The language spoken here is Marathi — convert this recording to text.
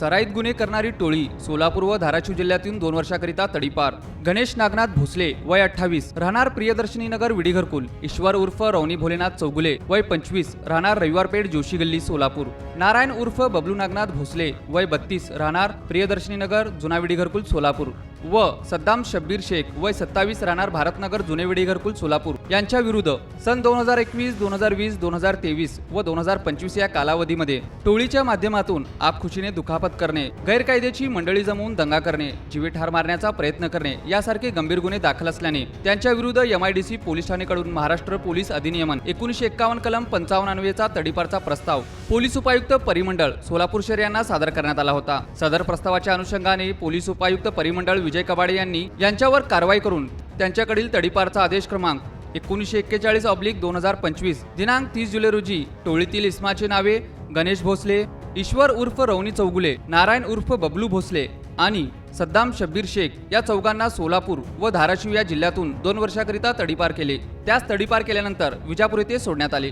सराईत गुन्हे करणारी टोळी सोलापूर व धाराशिव जिल्ह्यातून दोन वर्षाकरिता तडीपार. गणेश नागनाथ भोसले वय अठ्ठावीस राहणार प्रियदर्शनी नगर विडीघरकुल. ईश्वर उर्फ रवनी भोलेनाथ चौगुले वय पंचवीस राहणार रविवारपेठ जोशी गल्ली सोलापूर. नारायण उर्फ बबलू नागनाथ भोसले वय बत्तीस राहणार प्रियदर्शनी नगर जुना विडी घरकुल सोलापूर. व सद्दाम शब्बीर शेख वय सत्तावीस राहणार भारतनगर जुने विडी घरकुल सोलापूर. यांच्या विरुद्ध सन दोन हजार एकवीस दोन हजार वीस दोन हजार तेवीस व दोन हजार पंचवीस या कालावधीमध्ये टोळीच्या माध्यमातून आगखुशीने दुखापत करणे गैरकायदेची मंडळी जमवून दंगा करणे जीवेठार मारण्याचा प्रयत्न करणे यासारखे गंभीर गुन्हे दाखल असल्याने त्यांच्या विरुद्ध एमआयडीसी पोलीस ठाणेकडून महाराष्ट्र पोलीस अधिनियमन एकोणीशे एक्कावन्न कलम पंचावन्न अन्वयेचा तडीपारचा प्रस्ताव पोलीस उपायुक्त परिमंडळ सोलापूर शहर यांना सादर करण्यात आला होता. सदर प्रस्तावाच्या अनुषंगाने पोलीस उपायुक्त परिमंडळ विजय कबाडे यांनी यांच्यावर कारवाई करून त्यांच्याकडील तडीपारचा आदेश क्रमांक एकोणीसशे एक्केचाळीस ऑब्लिक दोन हजार पंचवीस दिनांक तीस जुलै रोजी टोळीतील इस्माचे नावे गणेश भोसले ईश्वर उर्फ रवनी चौगुले नारायण उर्फ बबलू भोसले आणि सद्दाम शब्बीर शेख या चौघांना सोलापूर व धाराशिव या जिल्ह्यातून दोन वर्षाकरिता तडीपार केले. त्यास तडीपार केल्यानंतर विजापूर येथे सोडण्यात आले.